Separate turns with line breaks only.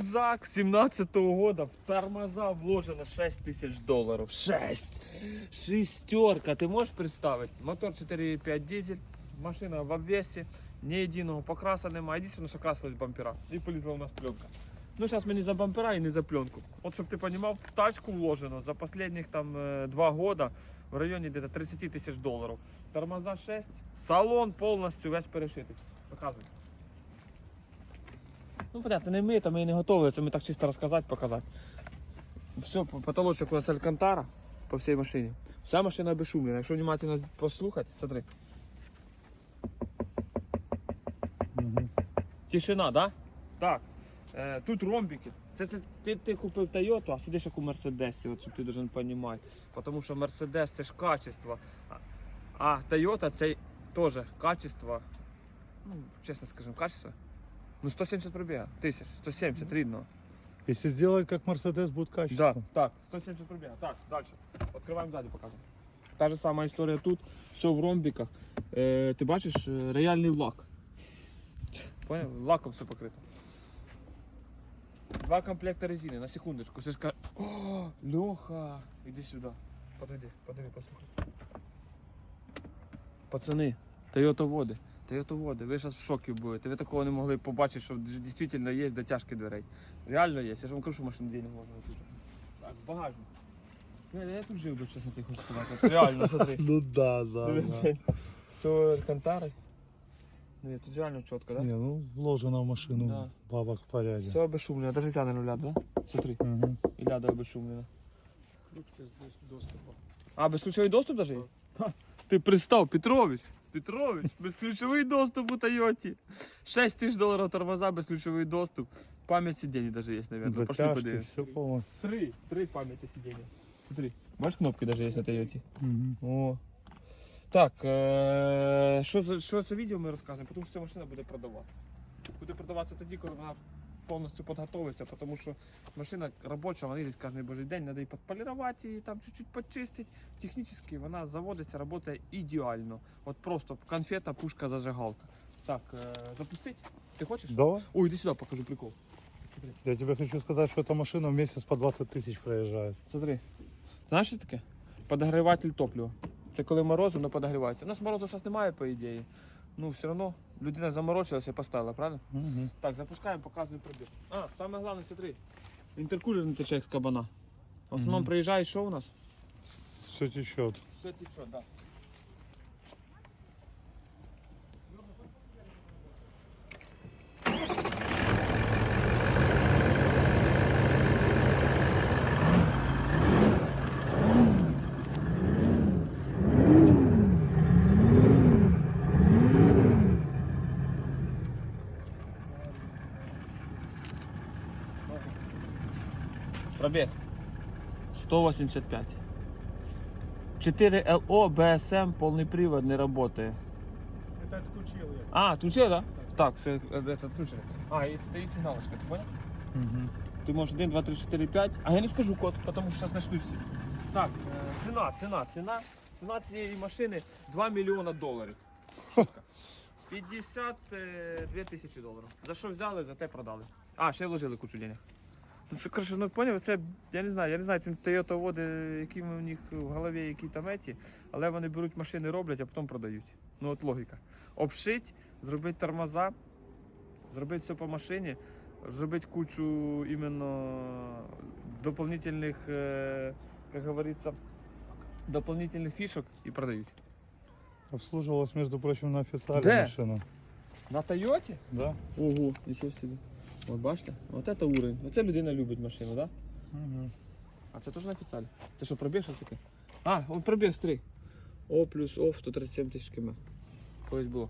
Крузак 17-го года в тормоза вложено 6 тысяч долларов. 6! Шестерка, ты можешь представить? Мотор 4.5 дизель, машина в обвесі, ні єдиного покраса немає, єдине, що красилась бампера. І полізла у нас пленка. Ну, зараз не за бампера і не за пленку. От щоб ти розумів, в тачку вложено за останніх там е, два года в районі где-то 30 тисяч доларів. Тормоза 6, салон повністю весь перешитий. Показуй. Ну, понятно, не ми, там і не готові, це ми так чисто розказати, показати. Все, потолочок у нас Алькантара по всій машині. Вся машина безшумлена. Якщо внимательно послухати, смотри. Тишина, да? Так. Е, тут ромбики. Це, це ти, ти купив Toyota, а сидиш як у Мерседесі, от щоб ти должен розуміти. Тому що Мерседес це ж качество. А, а Toyota це теж качество. Ну, чесно скажемо, качество. Ну 170 пробіга, тисяч, 170 рідного.
Если сделать как Мерседес, будет
Да,
качество.
так, 170 пробіга. Так, далі. Відкриваємо ззаді, показуємо. Та ж сама історія тут, все в ромбіках. Е, ти бачиш е, реальний лак. Поняв? Лаком все покрито. Два комплекти резини, на секундочку. Ти ж кажеш, о, Льоха, іди сюди. Подойди, подиви, послухай. Пацани, Toyota води. Toyota води, ви зараз в шокі будете. Ви такого не могли побачити, що дійсно є дотяжки дверей. Реально є. Я ж вам кажу, що машину денег можна тут. Так, багажник. Я, я тут жив би, чесно ти хочу сказати. Реально, смотри.
Ну да, да, да.
Все алькантари. Ну, тут реально чітко, да?
Не, ну вложено в машину
Да.
бабок в порядке.
Все обезшумлено, даже ця не нуля, да? Смотри,
Мгм.
і ляда обезшумлена.
Ключки з доступу.
А, безключовий доступ даже є? Ти пристав, Петрович. Петрович, безключовий доступ у Тойоті. 6 тисяч доларів тормоза, безключовий доступ. Пам'ять сидіння даже є, наверное. Пошли подивимось. Три, три пам'яті сидіння. Смотри, бачиш кнопки даже є на Тойоті?
Мгм.
О. Так, е- що, за, що це відео ми розказуємо? Тому що ця машина буде продаватися. Буде продаватися тоді, коли вона повністю підготовиться, тому що машина робоча, вона їздить кожен божий день, треба її підполірувати, її там чуть-чуть почистити. Технічно вона заводиться, працює ідеально. От просто конфета, пушка, зажигалка. Так, е- запустить? Ти хочеш?
Давай.
Ой, іди сюди, покажу прикол.
Я тебе хочу сказать, что эта машина в месяц по 20 тысяч проезжает.
Смотри. Знаєш, що таке? Подогріватель топлива. Це коли морози, воно подогрівається. У нас морозу зараз немає, по ідеї. Ну, все одно людина заморочилася і поставила, правильно?
Угу.
Так, запускаємо, показуємо пробіг. А, саме головне, смотри. Інтеркулер не тече як з кабана. В основному
угу.
приїжджає, що у нас?
Все течет.
Все тече, так. Да. Пробіг. 185. 4 ЛО, БСМ, повний привод не работает.
Это отключил я.
А, отключил, да? Так, все, это отключили. А, и стоит сигналочка, ты понял?
Мгм.
Ты можешь 1, 2, 3, 4, 5. А я не скажу код, потому что сейчас начнут всі. Так, е, ціна, ціна, ціна. Ціна цієї машини 2 мільйона доларів. Шутка. 52 тисячі доларів. За що взяли, за те продали. А, ще й вложили кучу денег. Ну, Це, коротше, ну поняв, це, я не знаю, я не знаю, цим Toyota води, які у них в голові, які там еті, але вони беруть машини, роблять, а потім продають. Ну от логіка. Обшить, зробити тормоза, зробити все по машині, зробити кучу іменно дополнительних, е, як говориться, дополнительних фішок і продають.
Обслуживалась, между прочим, на официальной
Де? На Тойоті?
Да?
Ого, нічого собі. От бачите? От це уровень. Оце людина любить машину, так? Да?
Мгм.
А це теж на офіціалі. Ти що, пробіг що таке? А, от пробіг 3. О плюс О 137 тисяч км. Колись було.